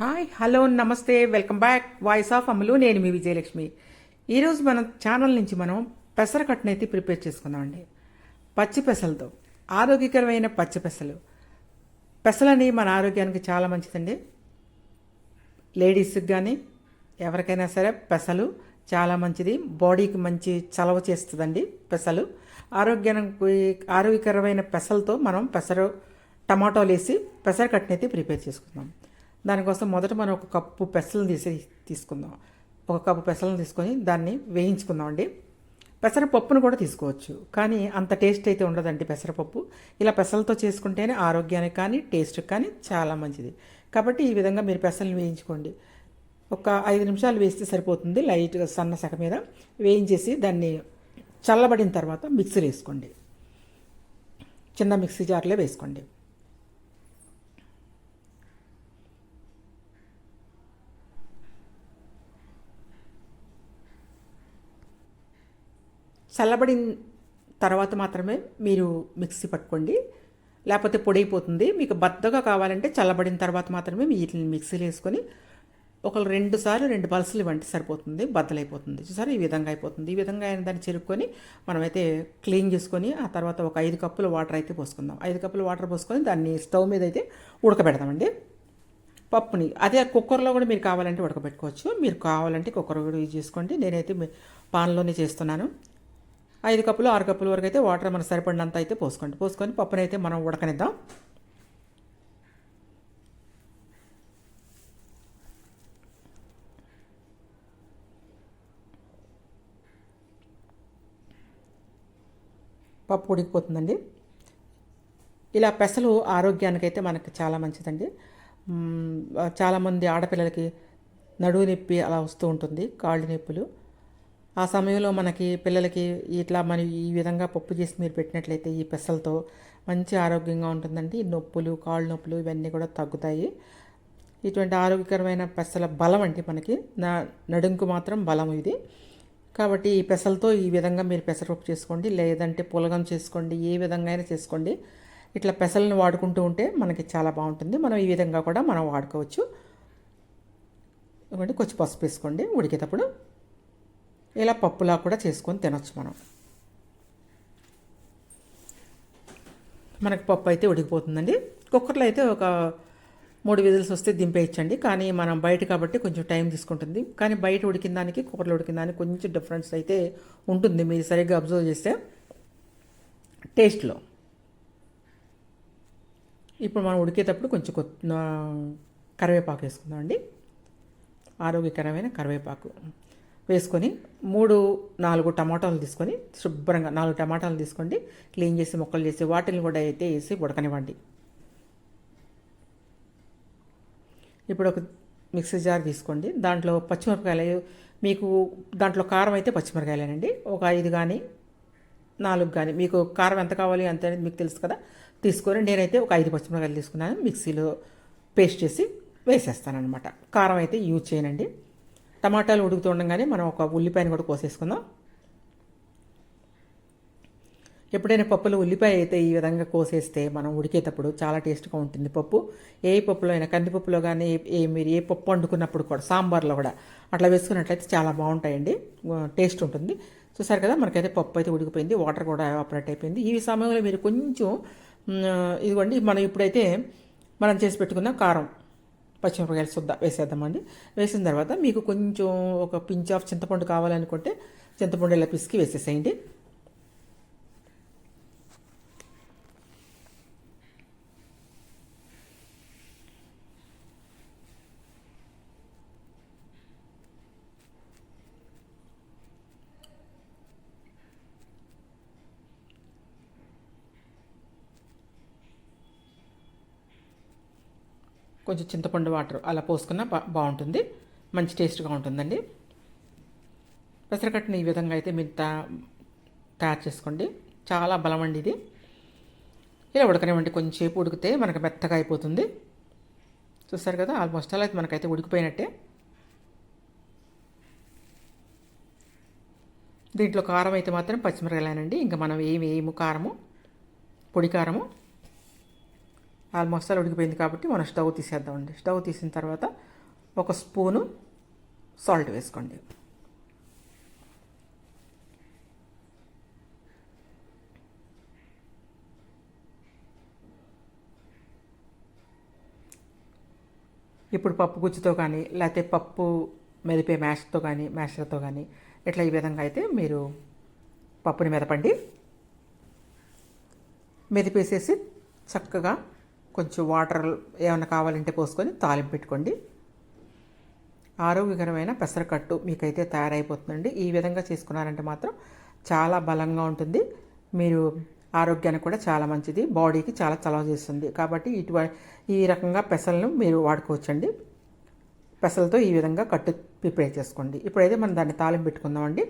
Hi hello నమస్తే welcome back. Voice of Amalu నేను మీ విజయలక్ష్మి. ఈరోజు మన ఛానల్ నుంచి మనం పెసరకట్టును అయితే ప్రిపేర్ చేసుకుందామండి పచ్చి పెసలతో. ఆరోగ్యకరమైన పచ్చి పెసలు. పెసలని మన ఆరోగ్యానికి చాలా మంచిదండి. లేడీస్కి కానీ ఎవరికైనా సరే పెసలు చాలా మంచిది. బాడీకి మంచి చలవ చేస్తుందండి పెసలు. ఆరోగ్యానికి ఆరోగ్యకరమైన పెసలతో మనం పెసరు టమాటోలు వేసి పెసర అయితే ప్రిపేర్ చేసుకుందాం. దానికోసం మొదట మనం ఒక కప్పు పెసలను తీసి తీసుకుందాం. ఒక కప్పు పెసలను తీసుకొని దాన్ని వేయించుకుందాం అండి పెసరపప్పును కూడా తీసుకోవచ్చు. కానీ అంత టేస్ట్ అయితే ఉండదండి పెసరపప్పు. ఇలా పెసలతో చేసుకుంటేనే ఆరోగ్యానికి కానీ టేస్ట్కి కానీ చాలా మంచిది. కాబట్టి ఈ విధంగా మీరు పెసలను వేయించుకోండి. ఒక ఐదు నిమిషాలు వేస్తే సరిపోతుంది. లైట్గా సన్న సగ మీద వేయించేసి దాన్ని చల్లబడిన తర్వాత మిక్సీ వేసుకోండి. చిన్న మిక్సీ జార్లో వేసుకోండి. చల్లబడిన తర్వాత మాత్రమే మీరు మిక్సీ పట్టుకోండి. లేకపోతే పొడైపోతుంది. అయిపోతుంది మీకు బద్దగా కావాలంటే చల్లబడిన తర్వాత మాత్రమే వీటిని మిక్సీలో వేసుకొని ఒక రెండు సార్లు రెండు పల్సులు ఇవ్వండి. సరిపోతుంది. బద్దలైపోతుంది. చూసారా? ఈ విధంగా అయిపోతుంది. ఈ విధంగా అయిన దాన్ని చెరుక్కొని మనమైతే క్లీన్ చేసుకొని ఆ తర్వాత ఒక ఐదు కప్పులు వాటర్ అయితే పోసుకుందాం. ఐదు కప్పులు వాటర్ పోసుకొని దాన్ని స్టవ్ మీద అయితే ఉడకబెడదామండి పప్పుని అదే కుక్కర్లో కూడా మీరు కావాలంటే ఉడకబెట్టుకోవచ్చు. మీరు కావాలంటే కుక్కర్ కూడా యూజ్ చేసుకోండి. నేనైతే పాన్లోనే చేస్తున్నాను. ఐదు కప్పులు ఆరు కప్పుల వరకు అయితే వాటర్ మనకు సరిపడినంత అయితే పోసుకోండి. పోసుకొని పప్పునైతే అయితే మనం ఉడకనిద్దాం. పప్పు ఉడికిపోతుందండి. ఇలా పెసలు ఆరోగ్యానికైతే మనకి చాలా మంచిదండి. చాలామంది ఆడపిల్లలకి నడువు నొప్పి అలా వస్తూ ఉంటుంది కాళ్ళు నొప్పులు. ఆ సమయంలో మనకి పిల్లలకి ఇట్లా మరి ఈ విధంగా పప్పు చేసి మీరు పెట్టినట్లయితే ఈ పెసలతో మంచి ఆరోగ్యంగా ఉంటుందండి. ఈ నొప్పులు కాళ్ళు నొప్పులు ఇవన్నీ కూడా తగ్గుతాయి. ఇటువంటి ఆరోగ్యకరమైన పెసల బలం అండి మనకి. నా నడుంకు మాత్రం బలం ఇది. కాబట్టి ఈ పెసలతో ఈ విధంగా మీరు పెసరపప్పు చేసుకోండి. లేదంటే పులగం చేసుకోండి. ఏ విధంగా అయినా చేసుకోండి. ఇట్లా పెసలను వాడుకుంటూ ఉంటే మనకి చాలా బాగుంటుంది. మనం ఈ విధంగా కూడా మనం వాడుకోవచ్చు. ఇవ్వండి కొంచెం పసుపు వేసుకోండి. ఉడికేటప్పుడు ఇలా పప్పులా కూడా చేసుకొని తినొచ్చు మనం. మనకి పప్పు అయితే ఉడికిపోతుందండి. కుక్కర్లో అయితే ఒక మూడు విజిల్స్ వస్తే దింపేయచ్చండి. కానీ మనం బయట కాబట్టి కొంచెం టైం తీసుకుంటుంది. కానీ బయట ఉడికిన దానికి కుక్కర్లో ఉడికిన దానికి కొంచెం డిఫరెన్స్ అయితే ఉంటుంది. మీరు సరిగ్గా అబ్జర్వ్ చేస్తే టేస్ట్లో. ఇప్పుడు మనం ఉడికేటప్పుడు కొంచెం కొత్త కరివేపాకు వేసుకుందాం అండి ఆరోగ్యకరమైన కరివేపాకు వేసుకొని మూడు నాలుగు టమాటాలు తీసుకొని శుభ్రంగా నాలుగు టమాటాలు తీసుకోండి. క్లీన్ చేసి ముక్కలు చేసి వాటిని కూడా అయితే వేసి ఉడకనివ్వండి. ఇప్పుడు ఒక మిక్సీ జార్ తీసుకోండి. దాంట్లో పచ్చిమిరపకాయలు మీకు దాంట్లో కారం అయితే పచ్చిమిరపకాయలేనండి. ఒక ఐదు కానీ నాలుగు కానీ మీకు కారం ఎంత కావాలి అంత అనేది మీకు తెలుసు కదా? తీసుకొని నేనైతే ఒక ఐదు పచ్చిమిరపకాయలు తీసుకున్నాను. మిక్సీలో పేస్ట్ చేసి వేసేస్తానమాట కారం అయితే యూజ్ చేయనండి. టమాటాలు ఉడుకుతుండగానే మనం ఒక ఉల్లిపాయను కూడా కోసేసుకుందాం. ఎప్పుడైనా పప్పులో ఉల్లిపాయ అయితే ఈ విధంగా కోసేస్తే మనం ఉడికేటప్పుడు చాలా టేస్ట్గా ఉంటుంది పప్పు. ఏ పప్పులో అయినా కందిపప్పులో కానీ ఏ మీరు ఏ పప్పు వండుకున్నప్పుడు కూడా సాంబార్లో కూడా అట్లా వేసుకున్నట్లయితే చాలా బాగుంటాయండి. టేస్ట్ ఉంటుంది. చూసారు కదా మనకైతే పప్పు అయితే ఉడికిపోయింది వాటర్ కూడా ఆపరేట్ అయిపోయింది. ఈ సమయంలో మీరు కొంచెం ఇదిగోండి మనం ఇప్పుడైతే మనం చేసి పెట్టుకున్న కారం. పచ్చిమిరపకాయలు సుద్ద వేసేద్దామండి. వేసిన తర్వాత మీకు కొంచెం ఒక పించ్ ఆఫ్ చింతపండు కావాలనుకుంటే చింతపండు ఇలా పిసికి వేసేసేయండి. కొంచెం చింతపండు వాటర్ అలా పోసుకున్నా బా బాగుంటుంది. మంచి టేస్ట్గా ఉంటుందండి. పెసరకట్టుని ఈ విధంగా అయితే మీరు తయారు చేసుకోండి. చాలా బలం అండి ఇది. ఇలా ఉడకనివ్వండి. కొంచెంసేపు ఉడికితే మనకు మెత్తగా అయిపోతుంది. చూస్తారు కదా ఆల్మోస్ట్ అలా అయితే మనకైతే ఉడికిపోయినట్టే. దీంట్లో కారం అయితే మాత్రం పచ్చిమిరకాయలేనండి ఇంకా మనం ఏమి వేయము కారము? పొడి కారము? ఆల్మోస్ట్ అలా ఉడికిపోయింది కాబట్టి మనం స్టవ్ తీసేద్దామండి. స్టవ్ తీసిన తర్వాత ఒక స్పూను సాల్ట్ వేసుకోండి. ఇప్పుడు పప్పు గుజ్జుతో కానీ లేకపోతే పప్పు మెదిపే మ్యాష్తో కానీ మ్యాషర్తో కానీ ఇట్లా ఈ విధంగా అయితే మీరు పప్పుని మెదపండి. మెదిపేసేసి చక్కగా కొంచెం వాటర్ ఏమైనా కావాలంటే పోసుకొని తాలింపు పెట్టుకోండి. ఆరోగ్యకరమైన పెసరకట్టు మీకైతే తయారైపోతుందండి. ఈ విధంగా చేసుకున్నారంటే మాత్రం చాలా బలంగా ఉంటుంది. మీరు ఆరోగ్యానికి కూడా చాలా మంచిది. బాడీకి చాలా చలవ చేస్తుంది. కాబట్టి ఇటువ ఈ రకంగా పెసలను మీరు వాడుకోవచ్చండి. పెసలతో ఈ విధంగా కట్టు ప్రిపేర్ చేసుకోండి. ఇప్పుడైతే మనం దాన్ని తాలింపు పెట్టుకుందామండి.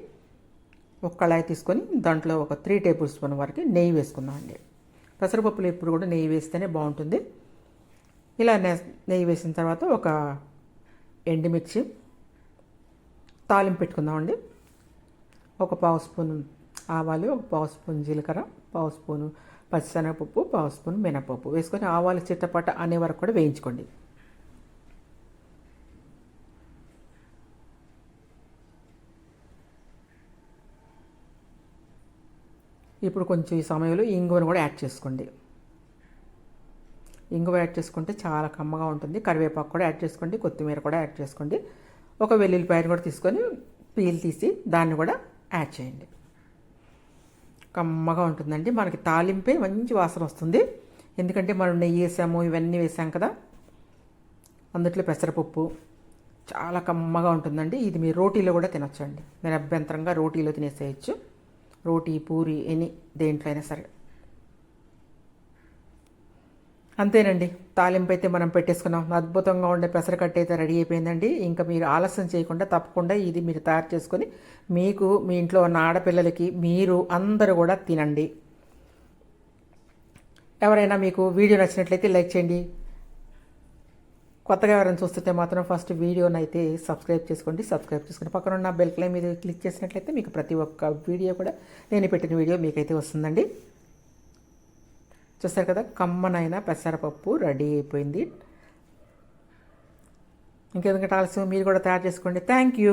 ఒక కళాయి తీసుకొని దాంట్లో ఒక త్రీ టేబుల్ స్పూన్ వరకు నెయ్యి వేసుకుందామండి. పెసరపప్పులు ఎప్పుడు కూడా నెయ్యి వేస్తేనే బాగుంటుంది. ఇలా నెయ్యి వేసిన తర్వాత ఒక ఎండుమిర్చి తాలింపు పెట్టుకుందామండి. ఒక పావు స్పూన్ ఆవాలు ఒక పావు స్పూన్ జీలకర్ర పావు స్పూను పచ్చిశనగపప్పు పావు స్పూన్ మినపప్పు. వేసుకొని ఆవాలు చిట్టపట అనే వరకు కూడా వేయించుకోండి. ఇప్పుడు కొంచెం ఈ సమయంలో ఇంగువను కూడా యాడ్ చేసుకోండి. ఇంగువ యాడ్ చేసుకుంటే చాలా కమ్మగా ఉంటుంది. కరివేపాకు కూడా యాడ్ చేసుకోండి. కొత్తిమీర కూడా యాడ్ చేసుకోండి. ఒక వెల్లుల్లిపాయను కూడా తీసుకొని పీల్ తీసి దాన్ని కూడా యాడ్ చేయండి. కమ్మగా ఉంటుందండి. మనకి తాలింపే మంచి వాసన వస్తుంది. ఎందుకంటే మనం నెయ్యి వేసాము ఇవన్నీ వేసాం కదా. అందుట్లో పెసరపప్పు చాలా కమ్మగా ఉంటుందండి. ఇది మీరు రోటీలో కూడా తినొచ్చండి. నేను అభ్యంతరంగా రోటీలో తినేసేయచ్చు. రోటీ పూరి ఎనీ దేంట్లో అయినా సరే. అంతేనండి. తాలింపు అయితే మనం పెట్టేసుకున్నాం. అద్భుతంగా ఉండే పెసరకట్ట అయితే రెడీ అయిపోయిందండి. ఇంకా మీరు ఆలస్యం చేయకుండా తప్పకుండా ఇది మీరు తయారు చేసుకొని మీకు మీ ఇంట్లో ఉన్న ఆడపిల్లలకి మీరు అందరూ కూడా తినండి. ఎవరైనా మీకు వీడియో నచ్చినట్లయితే లైక్ చేయండి. కొత్తగా ఎవరైనా చూస్తుంటే మాత్రం ఫస్ట్ వీడియోని అయితే సబ్స్క్రైబ్ చేసుకోండి సబ్స్క్రైబ్ చేసుకోండి పక్కన ఉన్న బెల్ క్లై మీద క్లిక్ చేసినట్లయితే మీకు ప్రతి ఒక్క వీడియో కూడా నేను పెట్టిన వీడియో మీకైతే వస్తుందండి. చూస్తారు కదా కమ్మనైన పెసరపప్పు రెడీ అయిపోయింది. ఇంకెందుకంటే ఆలస్యం మీరు కూడా తయారు చేసుకోండి. Thank you